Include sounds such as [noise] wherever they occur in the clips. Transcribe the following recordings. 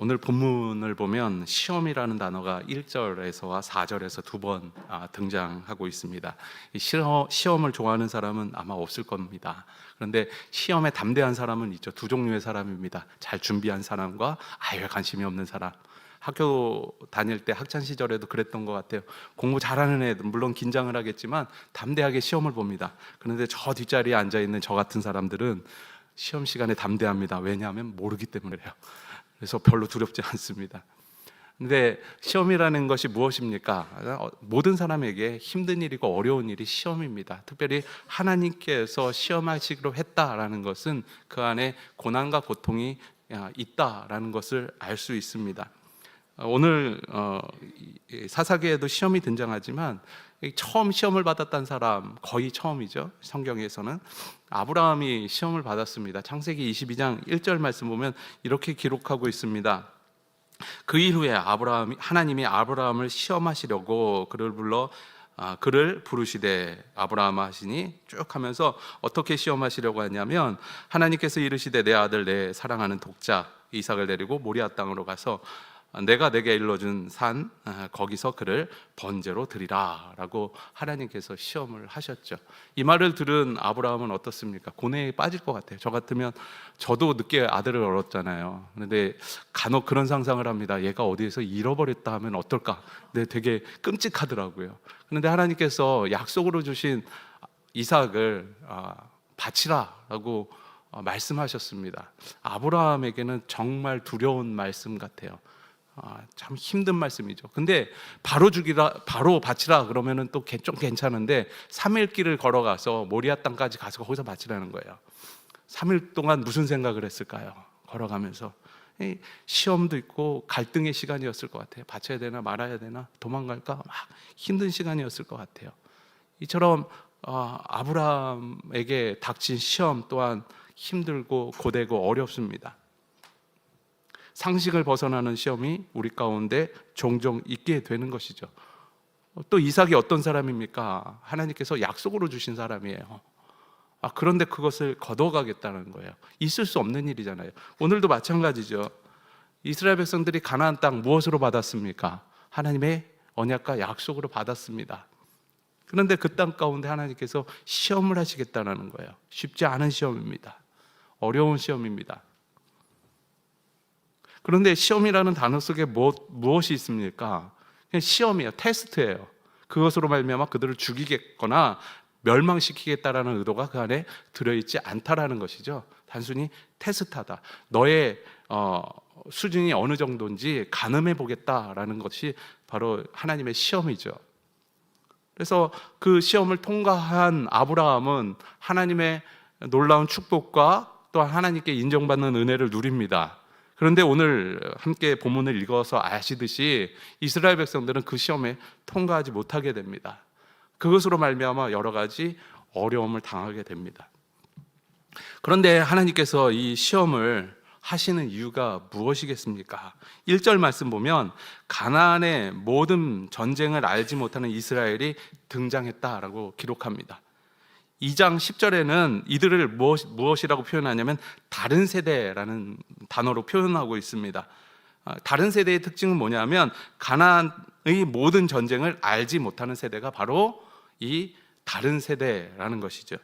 오늘 본문을 보면 시험이라는 단어가 1절에서와 4절에서 두번 아, 등장하고 있습니다. 시험을 좋아하는 사람은 아마 없을 겁니다. 그런데 시험에 담대한 사람은 있죠. 두 종류의 사람입니다. 잘 준비한 사람과 아예 관심이 없는 사람. 학교 다닐 때 학창 시절에도 그랬던 것 같아요. 공부 잘하는 애들 물론 긴장을 하겠지만 담대하게 시험을 봅니다. 그런데 저 뒷자리에 앉아 있는 저 같은 사람들은 시험 시간에 담대합니다. 왜냐하면 모르기 때문에요. 그래서 별로 두렵지 [laughs] 않습니다. 근데 시험이라는 것이 무엇입니까? 어, 모든 사람에게 힘든 일이고 어려운 일이 시험입니다. 특별히 하나님께서 시험하시기로 했다라는 것은 그 안에 고난과 고통이 야, 있다라는 것을 알 수 있습니다. 어, 오늘 어, 이 사사기에도 시험이 등장하지만 이 처음 시험을 받았던 사람 거의 처음이죠. 성경에서는 아브라함이 시험을 받았습니다. 창세기 22장 1절 말씀 보면 이렇게 기록하고 있습니다. 그 이후에 아브라함이 하나님이 아브라함을 시험하시려고 그를 불러 아, 그를 부르시되 아브라함 하시니 쭉 하면서 어떻게 시험하시려고 하냐면 하나님께서 이르시되 내 아들 내 사랑하는 독자 이삭을 데리고 모리아 땅으로 가서 내가 내게 일러준 산 아, 거기서 그를 번제로 드리라라고 하나님께서 시험을 하셨죠. 이 말을 들은 아브라함은 어떻습니까? 고뇌에 빠질 것 같아요. 저 같으면 저도 늦게 아들을 얻었잖아요. 그런데 간혹 그런 상상을 합니다. 얘가 어디에서 잃어버렸다 하면 어떨까? 근데 되게 끔찍하더라고요. 그런데 하나님께서 약속으로 주신 이삭을 아, 바치라라고 어, 말씀하셨습니다. 아브라함에게는 정말 두려운 말씀 같아요. 아, 참 힘든 말씀이죠. 근데 바로 죽이라, 바로 바치라 그러면은 또 좀 괜찮은데 3일 길을 걸어가서 모리아 땅까지 가서 거기서 바치라는 거예요. 3일 동안 무슨 생각을 했을까요? 걸어가면서 이 시험도 있고 갈등의 시간이었을 것 같아요. 바쳐야 되나 말아야 되나 도망갈까 막 힘든 시간이었을 것 같아요. 이처럼 어, 아브라함에게 닥친 시험 또한 힘들고 고되고 어렵습니다. 상식을 벗어나는 시험이 우리 가운데 종종 있게 되는 것이죠. 또 이삭이 어떤 사람입니까? 하나님께서 약속으로 주신 사람이에요. 아, 그런데 그것을 거둬가겠다는 거예요. 있을 수 없는 일이잖아요. 오늘도 마찬가지죠. 이스라엘 백성들이 가나안 땅 무엇으로 받았습니까? 하나님의 언약과 약속으로 받았습니다. 그런데 그 땅 가운데 하나님께서 시험을 하시겠다는 거예요. 쉽지 않은 시험입니다. 어려운 시험입니다. 그런데 시험이라는 단어 속에 무엇, 무엇이 있습니까? 그냥 시험이에요. 테스트예요. 그것으로 말미암아 그들을 죽이겠거나 멸망시키겠다라는 의도가 그 안에 들어있지 않다라는 것이죠. 단순히 테스트하다. 너의 어, 수준이 어느 정도인지 가늠해 보겠다라는 것이 바로 하나님의 시험이죠. 그래서 그 시험을 통과한 아브라함은 하나님의 놀라운 축복과 또한 하나님께 인정받는 은혜를 누립니다. 그런데 오늘 함께 본문을 읽어서 아시듯이 이스라엘 백성들은 그 시험에 통과하지 못하게 됩니다. 그것으로 말미암아 여러 가지 어려움을 당하게 됩니다. 그런데 하나님께서 이 시험을 하시는 이유가 무엇이겠습니까? 1절 말씀 보면 가나안의 모든 전쟁을 알지 못하는 이스라엘이 등장했다라고 기록합니다. 2장 10절에는 이들을 무엇, 무엇 이라고 표현하냐면 다른 세대라는 단어로 표현하고 있습니다. 아, 다른 세대의 특징은 뭐냐면 가나안의 모든 전쟁을 알지 못하는 세대가 바로 이 다른 세대라는 것이죠.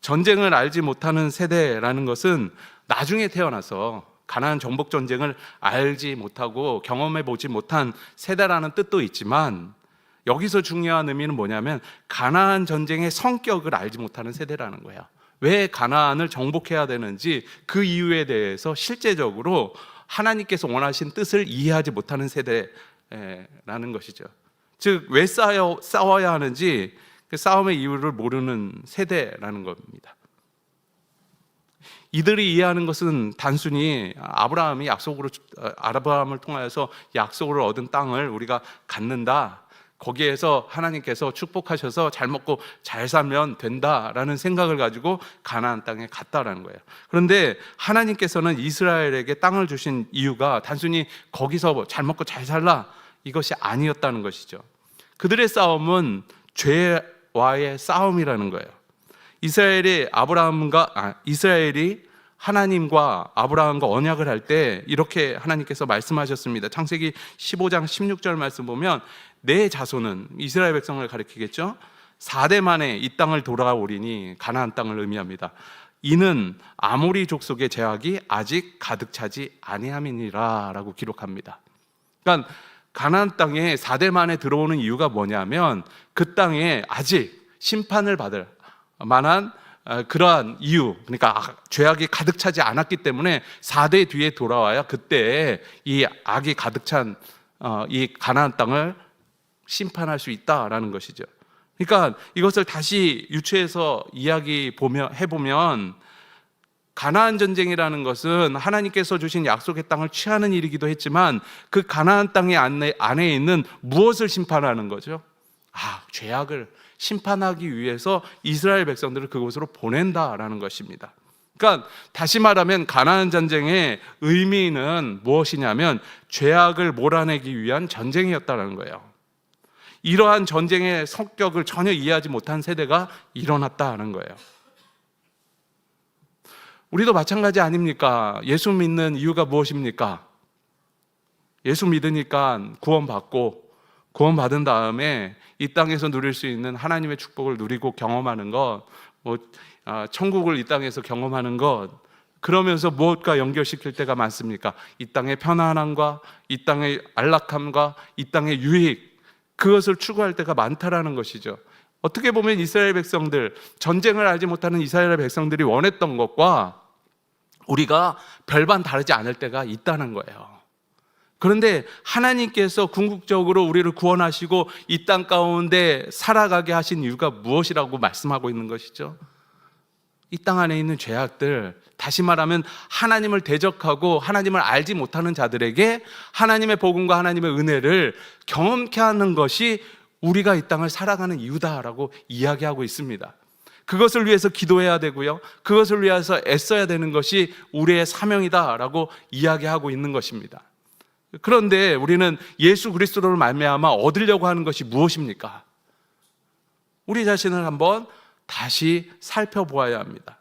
전쟁을 알지 못하는 세대라는 것은 나중에 태어나서 가나안 정복 전쟁을 알지 못하고 경험해 보지 못한 세대라는 뜻도 있지만 여기서 중요한 의미는 뭐냐면 가나안 전쟁의 성격을 알지 못하는 세대라는 거예요. 왜 가나안을 정복해야 되는지 그 이유에 대해서 실제적으로 하나님께서 원하신 뜻을 이해하지 못하는 세대라는 것이죠. 즉, 왜 싸워, 싸워야 하는지 그 싸움의 이유를 모르는 세대라는 겁니다. 이들이 이해하는 것은 단순히 아브라함이 약속으로 아브라함을 통하여서 약속을 얻은 땅을 우리가 갖는다. 거기에서 하나님께서 축복하셔서 잘 먹고 잘 살면 된다라는 생각을 가지고 가나안 땅에 갔다라는 거예요. 그런데 하나님께서는 이스라엘에게 땅을 주신 이유가 단순히 거기서 잘 먹고 잘 살라 이것이 아니었다는 것이죠. 그들의 싸움은 죄와의 싸움이라는 거예요. 이스라엘이 아브라함과 아, 이스라엘이 하나님과 아브라함과 언약을 할 때 이렇게 하나님께서 말씀하셨습니다. 창세기 15장 16절 말씀 보면 내 자손은 이스라엘 백성을 가리키겠죠. 4대 만에 이 땅을 돌아오리니 가나안 땅을 의미합니다. 이는 아모리 족속의 제약이 아직 가득 차지 아니함이니라라고 기록합니다. 그러니까 가나안 땅에 4대 만에 들어오는 이유가 뭐냐면 그 땅에 아직 심판을 받을 만한 어, 그러한 이유, 그러니까 아- 죄악이 가득 차지 않았기 때문에 4대 뒤에 돌아와야 그때 이 악이 가득 찬 어, 이 가나안 땅을 심판할 수 있다라는 것이죠. 그러니까 이것을 다시 유추해서 이야기 보면 해보면 가나안 전쟁이라는 것은 하나님께서 주신 약속의 땅을 취하는 일이기도 했지만 그 가나안 땅의 안에, 안에 있는 무엇을 심판하는 거죠? 아, 죄악을 심판하기 위해서 이스라엘 백성들을 그곳으로 보낸다라는 것입니다. 그러니까 다시 말하면 가나안 전쟁의 의미는 무엇이냐면 죄악을 몰아내기 위한 전쟁이었다는 거예요. 이러한 전쟁의 성격을 전혀 이해하지 못한 세대가 일어났다는 거예요. 우리도 마찬가지 아닙니까? 예수 믿는 이유가 무엇입니까? 예수 믿으니까 구원받고 구원받은 다음에 이 땅에서 누릴 수 있는 하나님의 축복을 누리고 경험하는 것, 뭐 아, 천국을 이 땅에서 경험하는 것, 그러면서 무엇과 연결시킬 때가 많습니까? 이 땅의 편안함과 이 땅의 안락함과 이 땅의 유익 그것을 추구할 때가 많다라는 것이죠. 어떻게 보면 이스라엘 백성들 전쟁을 알지 못하는 이스라엘 백성들이 원했던 것과 우리가 별반 다르지 않을 때가 있다는 거예요. 그런데 하나님께서 궁극적으로 우리를 구원하시고 이 땅 가운데 살아가게 하신 이유가 무엇이라고 말씀하고 있는 것이죠? 이 땅 안에 있는 죄악들, 다시 말하면 하나님을 대적하고 하나님을 알지 못하는 자들에게 하나님의 복음과 하나님의 은혜를 경험케 하는 것이 우리가 이 땅을 살아가는 이유다라고 이야기하고 있습니다. 그것을 위해서 기도해야 되고요. 그것을 위해서 애써야 되는 것이 우리의 사명이다라고 이야기하고 있는 것입니다. 그런데 우리는 예수 그리스도를 말미암아 얻으려고 하는 것이 무엇입니까? 우리 자신을 한번 다시 살펴보아야 합니다.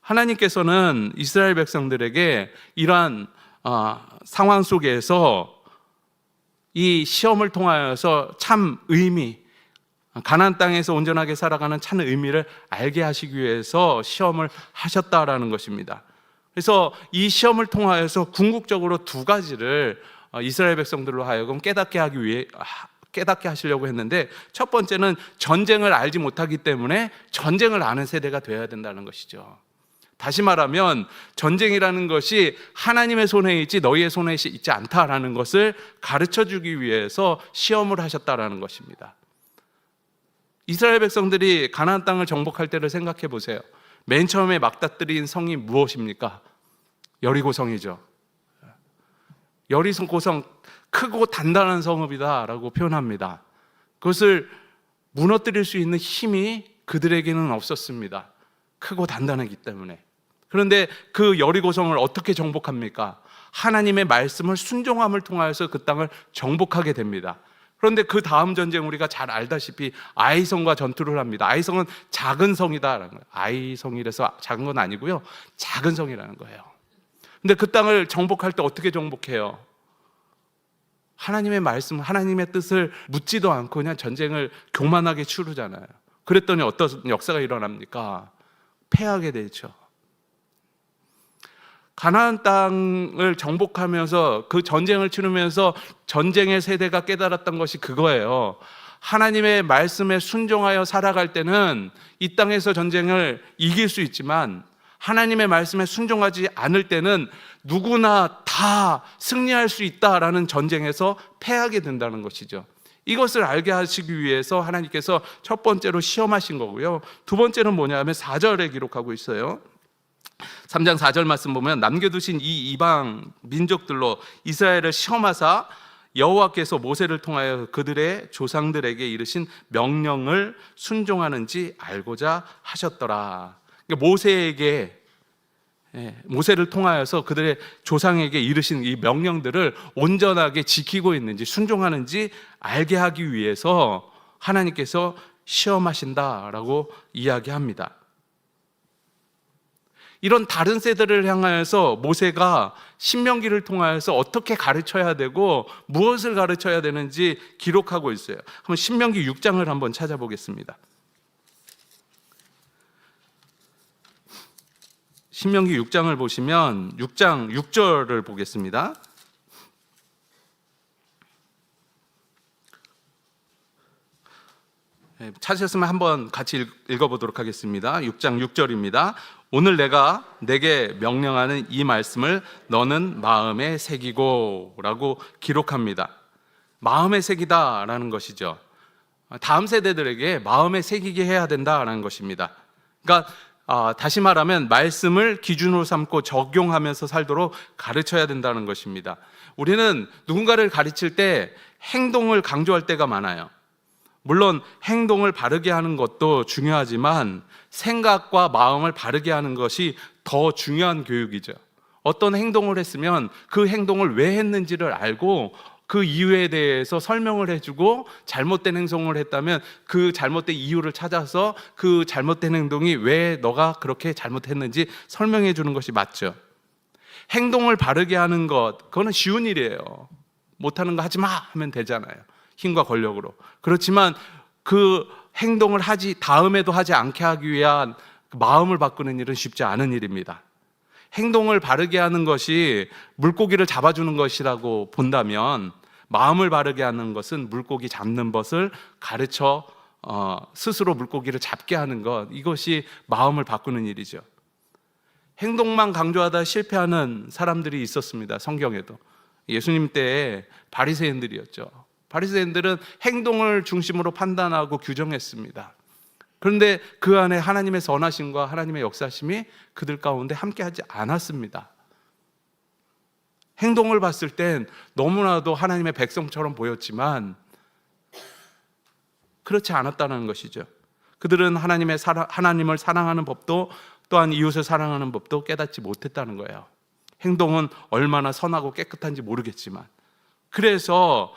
하나님께서는 이스라엘 백성들에게 이러한 어, 상황 속에서 이 시험을 통하여서 참 의미, 가나안 땅에서 온전하게 살아가는 참 의미를 알게 하시기 위해서 시험을 하셨다라는 것입니다. 그래서 이 시험을 통하여서 궁극적으로 두 가지를 어, 이스라엘 백성들로 하여금 깨닫게 하기 위해 하- 깨닫게 하시려고 했는데 첫 번째는 전쟁을 알지 못하기 때문에 전쟁을 아는 세대가 되어야 된다는 것이죠. 다시 말하면 전쟁이라는 것이 하나님의 손에 있지 너희의 손에 있지 않다라는 것을 가르쳐 주기 위해서 시험을 하셨다라는 것입니다. 이스라엘 백성들이 가나안 땅을 정복할 때를 생각해 보세요. 맨 처음에 막다뜨린 성이 무엇입니까? 여리고 성이죠. 여리고 성 크고 단단한 성읍이다라고 표현합니다. 그것을 무너뜨릴 수 있는 힘이 그들에게는 없었습니다. 크고 단단하기 때문에. 그런데 그 여리고성을 어떻게 정복합니까? 하나님의 말씀을 순종함을 통하여서 그 땅을 정복하게 됩니다. 그런데 그 다음 전쟁 우리가 잘 알다시피 아이성과 전투를 합니다. 아이성은 작은 성이다라는 거예요. 아이성이라서 작은 건 아니고요. 작은 성이라는 거예요. 근데 그 땅을 정복할 때 어떻게 정복해요? 하나님의 말씀, 하나님의 뜻을 묻지도 않고 그냥 전쟁을 교만하게 치르잖아요. 그랬더니 어떤 역사가 일어납니까? 패하게 되죠. 가나안 땅을 정복하면서 그 전쟁을 치르면서 전쟁의 세대가 깨달았던 것이 그거예요. 하나님의 말씀에 순종하여 살아갈 때는 이 땅에서 전쟁을 이길 수 있지만 하나님의 말씀에 순종하지 않을 때는 누구나 다 승리할 수 있다라는 전쟁에서 패하게 된다는 것이죠. 이것을 알게 하시기 위해서 하나님께서 첫 번째로 시험하신 거고요. 두 번째는 뭐냐면 4절에 기록하고 있어요. 3장 4절 말씀 보면 남겨두신 이 이방 민족들로 이스라엘을 시험하사 여호와께서 모세를 통하여 그들의 조상들에게 이르신 명령을 순종하는지 알고자 하셨더라. 그러니까 모세에게 예, 모세를 통하여서 그들의 조상에게 이르신 이 명령들을 온전하게 지키고 있는지 순종하는지 알게 하기 위해서 하나님께서 시험하신다라고 이야기합니다. 이런 다른 세대를 향하여서 모세가 신명기를 통하여서 어떻게 가르쳐야 되고 무엇을 가르쳐야 되는지 기록하고 있어요. 한번 신명기 6장을 한번 찾아보겠습니다. 신명기 6장을 보시면 6장 6절을 보겠습니다. 예, 찾으셨으면 한번 같이 읽- 읽어보도록 하겠습니다. 6장 6절입니다. 오늘 내가 내게 명령하는 이 말씀을 너는 마음에 새기고 라고 기록합니다. 마음에 새기다라는 것이죠. 다음 세대들에게 마음에 새기게 해야 된다라는 것입니다. 그러니까 아, 다시 말하면 말씀을 기준으로 삼고 적용하면서 살도록 가르쳐야 된다는 것입니다. 우리는 누군가를 가르칠 때 행동을 강조할 때가 많아요. 물론 행동을 바르게 하는 것도 중요하지만 생각과 마음을 바르게 하는 것이 더 중요한 교육이죠. 어떤 행동을 했으면 그 행동을 왜 했는지를 알고 그 이유에 대해서 설명을 해주고 잘못된 행동을 했다면 그 잘못된 이유를 찾아서 그 잘못된 행동이 왜 너가 그렇게 잘못했는지 설명해 주는 것이 맞죠. 행동을 바르게 하는 것, 그거는 쉬운 일이에요. 못하는 거 하지 마 하면 되잖아요. 힘과 권력으로. 그렇지만 그 행동을 하지 다음에도 하지 않게 하기 위한 그 마음을 바꾸는 일은 쉽지 않은 일입니다. 행동을 바르게 하는 것이 물고기를 잡아주는 것이라고 본다면 마음을 바르게 하는 것은 물고기 잡는 것을 가르쳐 어, 스스로 물고기를 잡게 하는 것 이것이 마음을 바꾸는 일이죠. 행동만 강조하다 실패하는 사람들이 있었습니다. 성경에도 예수님 때에 바리새인들이었죠. 바리새인들은 행동을 중심으로 판단하고 규정했습니다. 그런데 그 안에 하나님의 선하심과 하나님의 역사심이 그들 가운데 함께하지 않았습니다. 행동을 봤을 땐 너무나도 하나님의 백성처럼 보였지만 그렇지 않았다는 것이죠. 그들은 하나님의 사랑, 하나님을 사랑하는 법도 또한 이웃을 사랑하는 법도 깨닫지 못했다는 거예요. 행동은 얼마나 선하고 깨끗한지 모르겠지만 그래서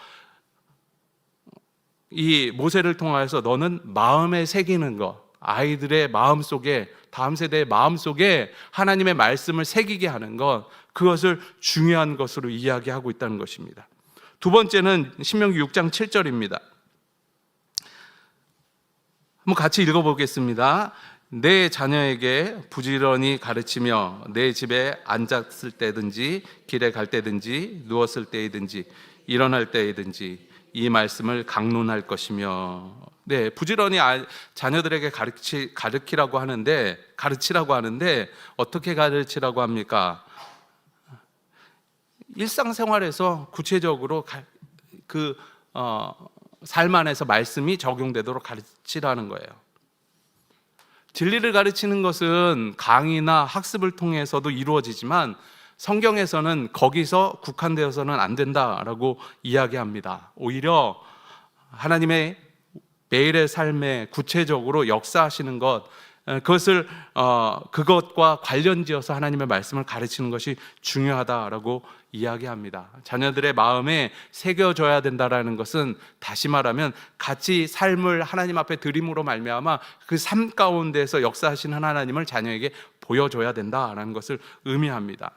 이 모세를 통하여서 너는 마음에 새기는 것, 아이들의 마음 속에 다음 세대의 마음 속에 하나님의 말씀을 새기게 하는 것, 그것을 중요한 것으로 이야기하고 있다는 것입니다. 두 번째는 신명기 6장 7절입니다. 한번 같이 읽어 보겠습니다. 내 자녀에게 부지런히 가르치며 내 집에 앉았을 때든지 길에 갈 때든지 누웠을 때이든지 일어날 때이든지 이 말씀을 강론할 것이며 네 부지런히 아- 자녀들에게 가르치 가르치라고 하는데 가르치라고 하는데 어떻게 가르치라고 합니까? 일상생활에서 구체적으로 가- 그 어, 삶 안에서 말씀이 적용되도록 가르치라는 거예요. 진리를 가르치는 것은 강의나 학습을 통해서도 이루어지지만 성경에서는 거기서 국한되어서는 안 된다라고 이야기합니다. 오히려 하나님의 매일의 삶에 구체적으로 역사하시는 것, 에, 그것을 어, 그것과 관련지어서 하나님의 말씀을 가르치는 것이 중요하다라고 이야기합니다. 자녀들의 마음에 새겨져야 된다라는 것은 다시 말하면 같이 삶을 하나님 앞에 드림으로 말미암아 그 삶 가운데서 역사하시는 하나님을 자녀에게 보여줘야 된다라는 것을 의미합니다.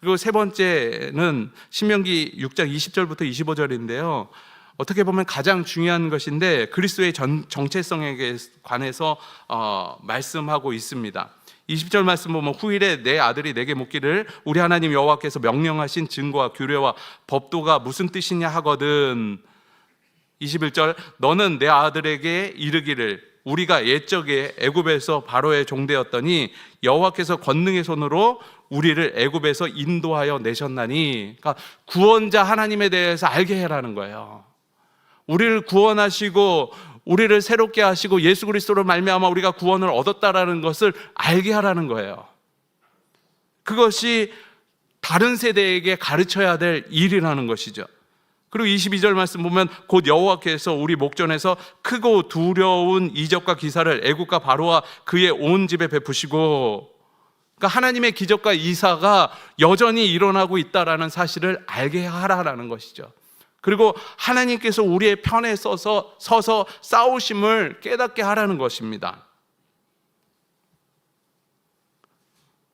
그리고 세 번째는 신명기 6장 20절부터 25절인데요. 어떻게 보면 가장 중요한 것인데 그리스도의 전, 정체성에 관해서 어, 말씀하고 있습니다. 20절 말씀 보면 후일에 내 아들이 내게 묻기를 우리 하나님 여호와께서 명령하신 증거와 규례와 법도가 무슨 뜻이냐 하거든 21절 너는 내 아들에게 이르기를 우리가 옛적에 애굽에서 바로의 종되었더니 여호와께서 권능의 손으로 우리를 애굽에서 인도하여 내셨나니 그러니까 구원자 하나님에 대해서 알게 해라는 거예요. 우리를 구원하시고 우리를 새롭게 하시고 예수 그리스도로 말미암아 우리가 구원을 얻었다라는 것을 알게 하라는 거예요. 그것이 다른 세대에게 가르쳐야 될 일이라는 것이죠. 그리고 22절 말씀 보면 곧 여호와께서 우리 목전에서 크고 두려운 이적과 기사를 애국과 바로와 그의 온 집에 베푸시고 그러니까 하나님의 기적과 이사가 여전히 일어나고 있다라는 사실을 알게 하라라는 것이죠. 그리고 하나님께서 우리의 편에 서서 서서 싸우심을 깨닫게 하라는 것입니다.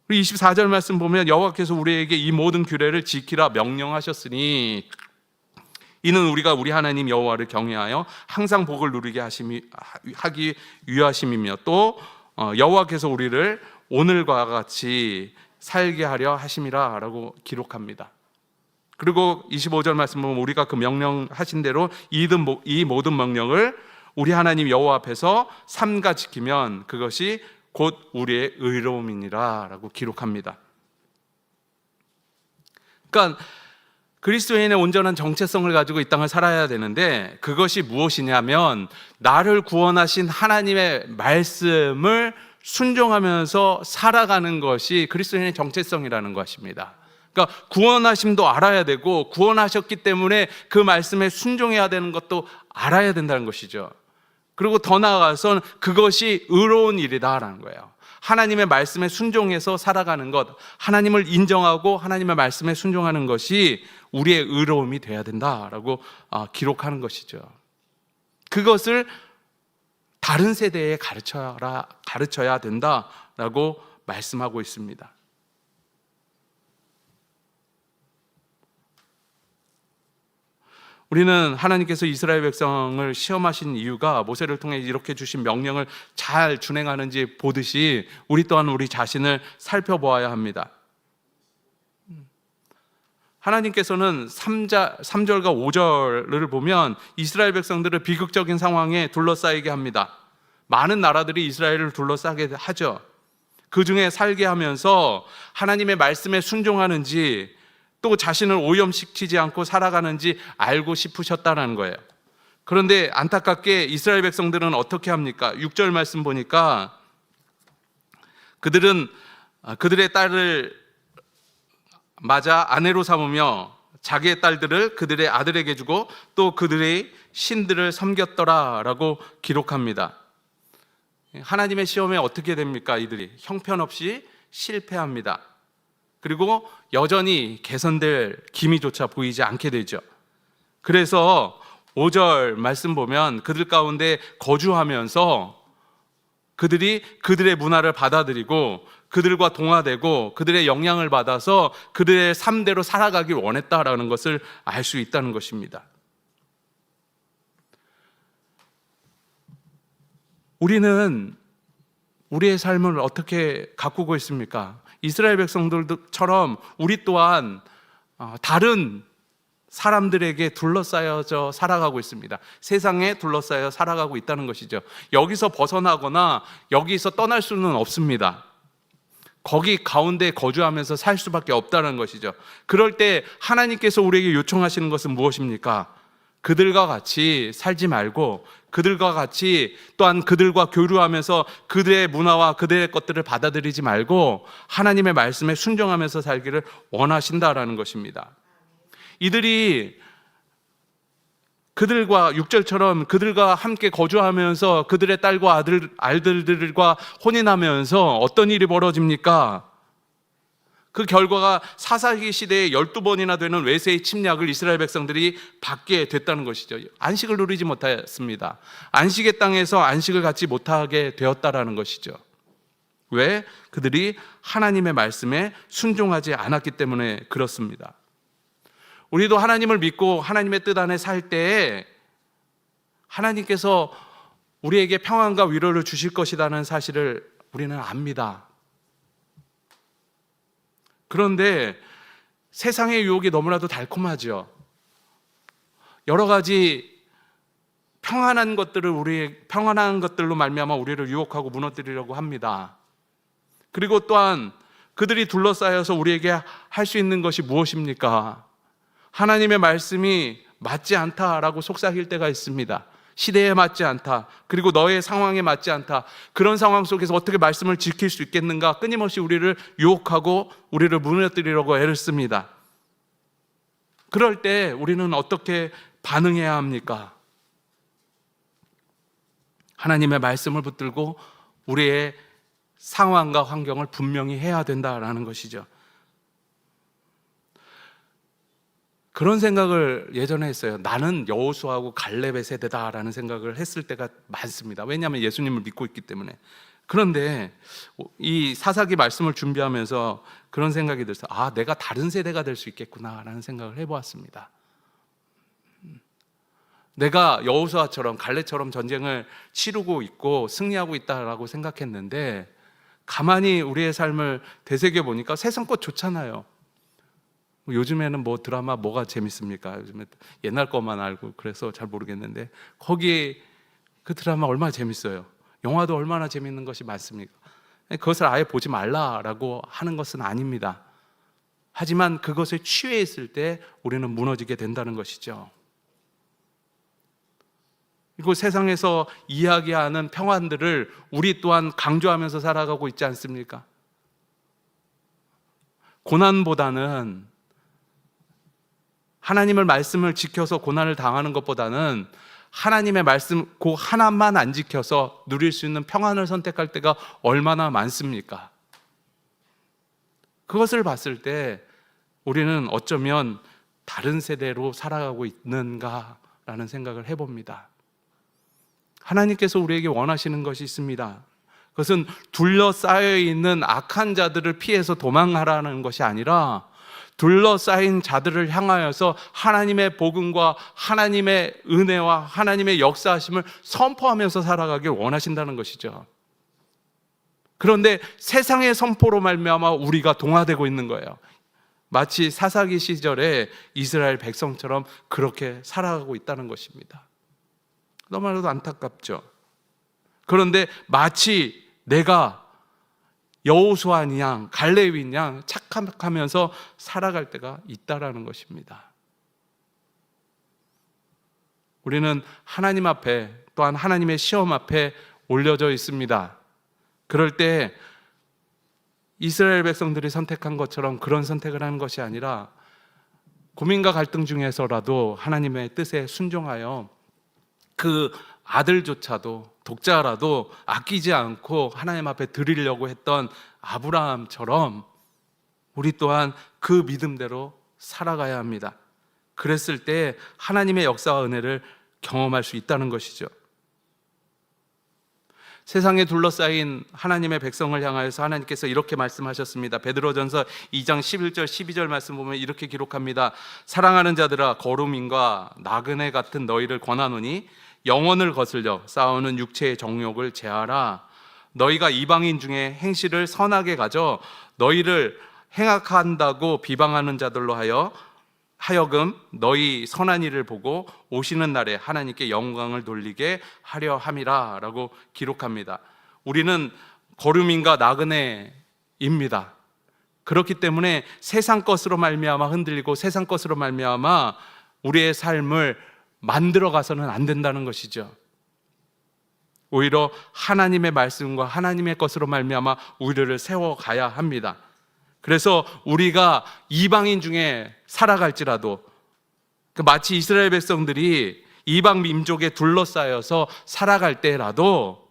그리고 24절 말씀 보면 여호와께서 우리에게 이 모든 규례를 지키라 명령하셨으니 이는 우리가 우리 하나님 여호와를 경외하여 항상 복을 누리게 하심이 하기 위하심이며 또 어, 여호와께서 우리를 오늘과 같이 살게 하려 하심이라라고 기록합니다. 그리고 25절 말씀 보면 우리가 그 명령하신 대로 이 모든 명령을 우리 하나님 여호와 앞에서 삼가 지키면 그것이 곧 우리의 의로움이니라라고 기록합니다. 그러니까 그리스도인의 온전한 정체성을 가지고 이 땅을 살아야 되는데 그것이 무엇이냐면 나를 구원하신 하나님의 말씀을 순종하면서 살아가는 것이 그리스도인의 정체성이라는 것입니다. 그러니까 구원하심도 알아야 되고 구원하셨기 때문에 그 말씀에 순종해야 되는 것도 알아야 된다는 것이죠. 그리고 더 나아가서는 그것이 의로운 일이다라는 거예요. 하나님의 말씀에 순종해서 살아가는 것, 하나님을 인정하고 하나님의 말씀에 순종하는 것이 우리의 의로움이 돼야 된다라고 아, 기록하는 것이죠. 그것을 다른 세대에 가르쳐라 가르쳐야 된다라고 말씀하고 있습니다. 우리는 하나님께서 이스라엘 백성을 시험하신 이유가 모세를 통해 이렇게 주신 명령을 잘 준행하는지 보듯이 우리 또한 우리 자신을 살펴보아야 합니다. 하나님께서는 3자, 3절과 5절을 보면 이스라엘 백성들을 비극적인 상황에 둘러싸이게 합니다. 많은 나라들이 이스라엘을 둘러싸게 하죠. 그 중에 살게 하면서 하나님의 말씀에 순종하는지 또 자신을 오염시키지 않고 살아가는지 알고 싶으셨다는 거예요. 그런데 안타깝게 이스라엘 백성들은 어떻게 합니까? 6절 말씀 보니까 그들은 아, 그들의 딸을 맞아 아내로 삼으며 자기의 딸들을 그들의 아들에게 주고 또 그들의 신들을 섬겼더라라고 기록합니다. 하나님의 시험에 어떻게 됩니까? 이들이 형편없이 실패합니다. 그리고 여전히 개선될 기미조차 보이지 않게 되죠. 그래서 5절 말씀 보면 그들 가운데 거주하면서 그들이 그들의 문화를 받아들이고 그들과 동화되고 그들의 영향을 받아서 그들의 삶대로 살아가길 원했다라는 것을 알 수 있다는 것입니다. 우리는 우리의 삶을 어떻게 가꾸고 있습니까? 이스라엘 백성들처럼 우리 또한 어, 다른 사람들에게 둘러싸여져 살아가고 있습니다. 세상에 둘러싸여 살아가고 있다는 것이죠. 여기서 벗어나거나 여기서 떠날 수는 없습니다. 거기 가운데 거주하면서 살 수밖에 없다는 것이죠. 그럴 때 하나님께서 우리에게 요청하시는 것은 무엇입니까? 그들과 같이 살지 말고 그들과 같이 또한 그들과 교류하면서 그들의 문화와 그들의 것들을 받아들이지 말고 하나님의 말씀에 순종하면서 살기를 원하신다라는 것입니다. 이들이 그들과 육절처럼 그들과 함께 거주하면서 그들의 딸과 아들 아들들과 혼인하면서 어떤 일이 벌어집니까? 그 결과가 사사기 시대에 12번이나 되는 외세의 침략을 이스라엘 백성들이 받게 됐다는 것이죠. 안식을 누리지 못했습니다. 안식의 땅에서 안식을 갖지 못하게 되었다라는 것이죠. 왜? 그들이 하나님의 말씀에 순종하지 않았기 때문에 그렇습니다. 우리도 하나님을 믿고 하나님의 뜻 안에 살 때에 하나님께서 우리에게 평안과 위로를 주실 것이라는 사실을 우리는 압니다. 그런데 세상의 유혹이 너무나도 달콤하죠. 여러 가지 평안한 것들을 우리 평안한 것들로 말미암아 우리를 유혹하고 무너뜨리려고 합니다. 그리고 또한 그들이 둘러싸여서 우리에게 할 수 있는 것이 무엇입니까? 하나님의 말씀이 맞지 않다라고 속삭일 때가 있습니다. 시대에 맞지 않다. 그리고 너의 상황에 맞지 않다. 그런 상황 속에서 어떻게 말씀을 지킬 수 있겠는가? 끊임없이 우리를 유혹하고 우리를 무너뜨리려고 애를 씁니다. 그럴 때 우리는 어떻게 반응해야 합니까? 하나님의 말씀을 붙들고 우리의 상황과 환경을 분명히 해야 된다라는 것이죠. 그런 생각을 예전에 했어요. 나는 여호수아하고 갈렙의 세대다라는 생각을 했을 때가 많습니다. 왜냐하면 예수님을 믿고 있기 때문에. 그런데 이 사사기 말씀을 준비하면서 그런 생각이 들어서 아 내가 다른 세대가 될 수 있겠구나라는 생각을 해보았습니다. 내가 여호수아처럼 갈레처럼 전쟁을 치르고 있고 승리하고 있다라고 생각했는데 가만히 우리의 삶을 되새겨 보니까 세상 것 좋잖아요. 뭐 요즘에는 뭐 드라마 뭐가 재밌습니까? 요즘에 옛날 것만 알고 그래서 잘 모르겠는데 거기에 그 드라마 얼마나 재밌어요. 영화도 얼마나 재밌는 것이 많습니까? 그것을 아예 보지 말라라고 하는 것은 아닙니다. 하지만 그것에 취해 있을 때 우리는 무너지게 된다는 것이죠. 그리고 세상에서 이야기하는 평안들을 우리 또한 강조하면서 살아가고 있지 않습니까? 고난보다는 하나님을 말씀을 지켜서 고난을 당하는 것보다는 하나님의 말씀 그 하나만 안 지켜서 누릴 수 있는 평안을 선택할 때가 얼마나 많습니까? 그것을 봤을 때 우리는 어쩌면 다른 세대로 살아가고 있는가라는 생각을 해봅니다. 하나님께서 우리에게 원하시는 것이 있습니다. 그것은 둘러싸여 있는 악한 자들을 피해서 도망하라는 것이 아니라 둘러싸인 자들을 향하여서 하나님의 복음과 하나님의 은혜와 하나님의 역사하심을 선포하면서 살아가길 원하신다는 것이죠. 그런데 세상의 선포로 말미암아 우리가 동화되고 있는 거예요. 마치 사사기 시절에 이스라엘 백성처럼 그렇게 살아가고 있다는 것입니다. 너무나도 안타깝죠. 그런데 마치 내가 여호수아인 양, 갈레위인 양 착각하면서 살아갈 때가 있다라는 것입니다. 우리는 하나님 앞에 또한 하나님의 시험 앞에 올려져 있습니다. 그럴 때 이스라엘 백성들이 선택한 것처럼 그런 선택을 하는 것이 아니라 고민과 갈등 중에서라도 하나님의 뜻에 순종하여 그 아들조차도 독자라도 아끼지 않고 하나님 앞에 드리려고 했던 아브라함처럼 우리 또한 그 믿음대로 살아가야 합니다. 그랬을 때 하나님의 역사와 은혜를 경험할 수 있다는 것이죠. 세상에 둘러싸인 하나님의 백성을 향하여서 하나님께서 이렇게 말씀하셨습니다. 베드로전서 2장 11절 12절 말씀 보면 이렇게 기록합니다. 사랑하는 자들아 거루민과 나그네 같은 너희를 권하노니 영혼을 거슬려 싸우는 육체의 정욕을 제하라. 너희가 이방인 중에 행실을 선하게 가져 너희를 행악한다고 비방하는 자들로 하여 하여금 너희 선한 일을 보고 오시는 날에 하나님께 영광을 돌리게 하려 함이라라고 기록합니다. 우리는 거류민과 나그네입니다. 그렇기 때문에 세상 것으로 말미암아 흔들리고 세상 것으로 말미암아 우리의 삶을 만들어 가서는 안 된다는 것이죠. 오히려 하나님의 말씀과 하나님의 것으로 말미암아 우리를 세워 가야 합니다. 그래서 우리가 이방인 중에 살아갈지라도 그 마치 이스라엘 백성들이 이방 민족에 둘러싸여서 살아갈 때라도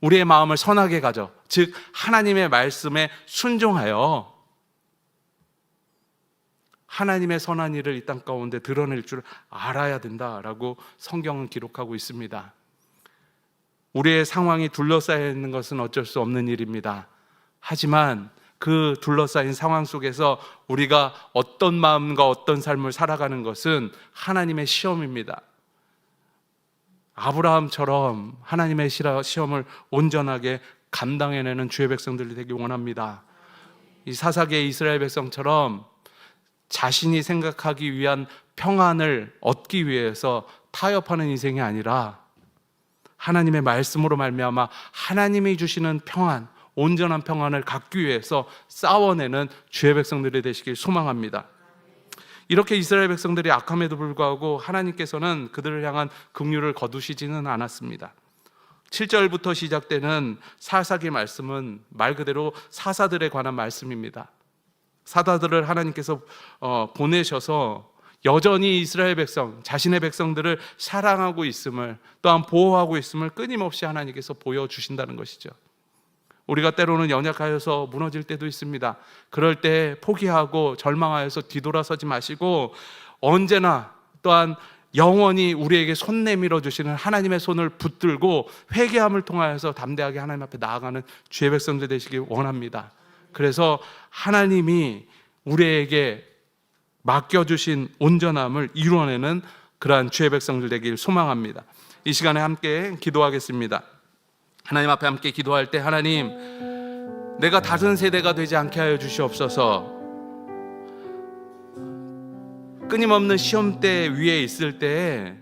우리의 마음을 선하게 가져 즉 하나님의 말씀에 순종하여 하나님의 선한 일을 이 땅 가운데 드러낼 줄 알아야 된다라고 성경은 기록하고 있습니다. 우리의 상황이 둘러싸여 있는 것은 어쩔 수 없는 일입니다. 하지만 그 둘러싸인 상황 속에서 우리가 어떤 마음과 어떤 삶을 살아가는 것은 하나님의 시험입니다. 아브라함처럼 하나님의 시험을 온전하게 감당해내는 주의 백성들이 되기 원합니다. 이 사사기의 이스라엘 백성처럼 자신이 생각하기 위한 평안을 얻기 위해서 타협하는 인생이 아니라 하나님의 말씀으로 말미암아 하나님이 주시는 평안, 온전한 평안을 갖기 위해서 싸워내는 주의 백성들이 되시길 소망합니다. 이렇게 이스라엘 백성들이 악함에도 불구하고 하나님께서는 그들을 향한 긍휼을 거두시지는 않았습니다. 7절부터 시작되는 사사기 말씀은 말 그대로 사사들에 관한 말씀입니다. 사다들을 하나님께서 어, 보내셔서 여전히 이스라엘 백성, 자신의 백성들을 사랑하고 있음을 또한 보호하고 있음을 끊임없이 하나님께서 보여주신다는 것이죠. 우리가 때로는 연약하여서 무너질 때도 있습니다. 그럴 때 포기하고 절망하여서 뒤돌아서지 마시고 언제나 또한 영원히 우리에게 손 내밀어 주시는 하나님의 손을 붙들고 회개함을 통하여서 담대하게 하나님 앞에 나아가는 주의 백성들 되시길 원합니다. 그래서 하나님이 우리에게 맡겨주신 온전함을 이루어내는 그러한 주의 백성들 되길 소망합니다. 이 시간에 함께 기도하겠습니다. 하나님 앞에 함께 기도할 때 하나님 내가 다른 세대가 되지 않게 하여 주시옵소서. 끊임없는 시험대 위에 있을 때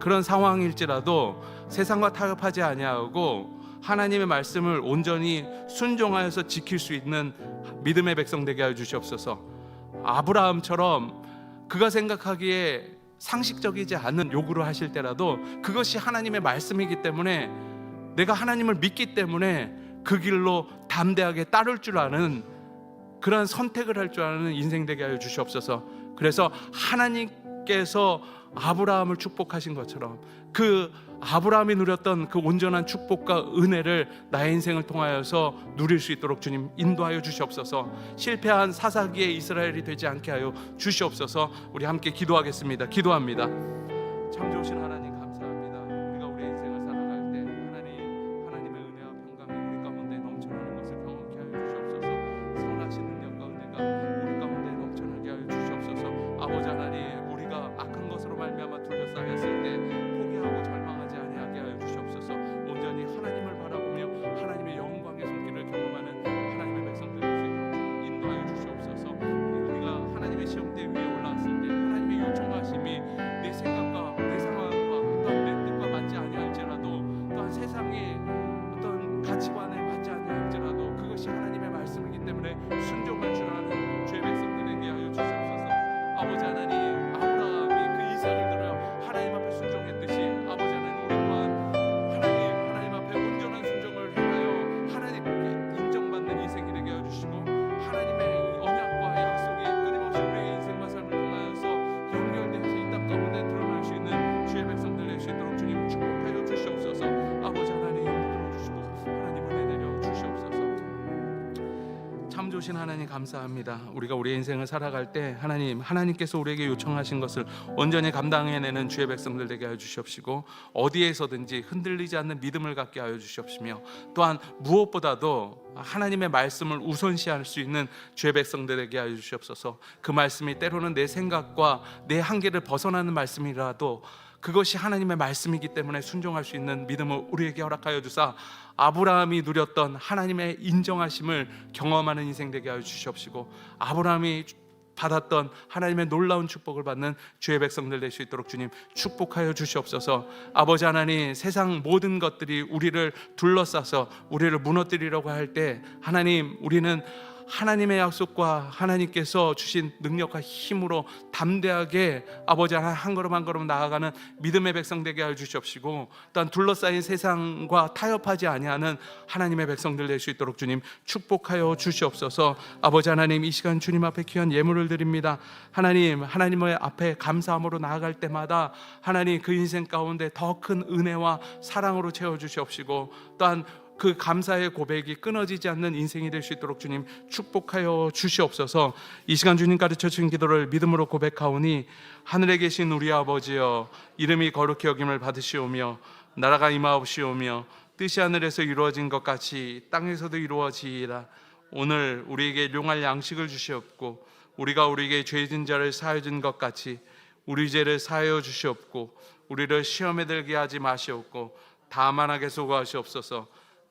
그런 상황일지라도 세상과 타협하지 아니하고 하나님의 말씀을 온전히 순종하여서 지킬 수 있는 믿음의 백성 되게 하여 주시옵소서. 아브라함처럼 그가 생각하기에 상식적이지 않은 요구를 하실 때라도 그것이 하나님의 말씀이기 때문에 내가 하나님을 믿기 때문에 그 길로 담대하게 따를 줄 아는 그러한 선택을 할 줄 아는 인생 되게 하여 주시옵소서. 그래서 하나님께서 아브라함을 축복하신 것처럼 그 아브라함이 누렸던 그 온전한 축복과 은혜를 나의 인생을 통하여서 누릴 수 있도록 주님 인도하여 주시옵소서. 실패한 사사기의 이스라엘이 되지 않게 하여 주시옵소서. 우리 함께 기도하겠습니다. 기도합니다. 참 좋으신 하나님 하나님 감사합니다. 우리가 우리의 인생을 살아갈 때 하나님 하나님께서 우리에게 요청하신 것을 온전히 감당해내는 주의 백성들 되게 하여 주시옵시고 어디에서든지 흔들리지 않는 믿음을 갖게 하여 주시옵시며 또한 무엇보다도 하나님의 말씀을 우선시할 수 있는 주의 백성들에게 하여 주시옵소서. 그 말씀이 때로는 내 생각과 내 한계를 벗어나는 말씀이라도 그것이 하나님의 말씀이기 때문에 순종할 수 있는 믿음을 우리에게 허락하여 주사 아브라함이 누렸던 하나님의 인정하심을 경험하는 인생 되게 하여 주시옵시고 아브라함이 받았던 하나님의 놀라운 축복을 받는 주의 백성들 될 수 있도록 주님 축복하여 주시옵소서. 아버지 하나님 세상 모든 것들이 우리를 둘러싸서 우리를 무너뜨리려고 할 때 하나님 우리는 하나님의 약속과 하나님께서 주신 능력과 힘으로 담대하게 아버지 하나 한 걸음 한 걸음 나아가는 믿음의 백성 되게 하여 주시옵시고 또한 둘러싸인 세상과 타협하지 아니하는 하나님의 백성들 될 수 있도록 주님 축복하여 주시옵소서. 아버지 하나님 이 시간 주님 앞에 귀한 예물을 드립니다. 하나님 하나님의 앞에 감사함으로 나아갈 때마다 하나님 그 인생 가운데 더 큰 은혜와 사랑으로 채워 주시옵시고 또한 그 감사의 고백이 끊어지지 않는 인생이 될 수 있도록 주님 축복하여 주시옵소서. 이 시간 주님 가르쳐 주신 기도를 믿음으로 고백하오니 하늘에 계신 우리 아버지여 이름이 거룩히 여김을 받으시오며 나라가 임하옵시오며 뜻이 하늘에서 이루어진 것 같이 땅에서도 이루어지이라. 오늘 우리에게 용할 양식을 주시옵고 우리가 우리에게 죄진 자를 사하여 준 것 같이 우리 죄를 사하여 주시옵고 우리를 시험에 들게 하지 마시옵고 다만 하게 소거하시옵소서.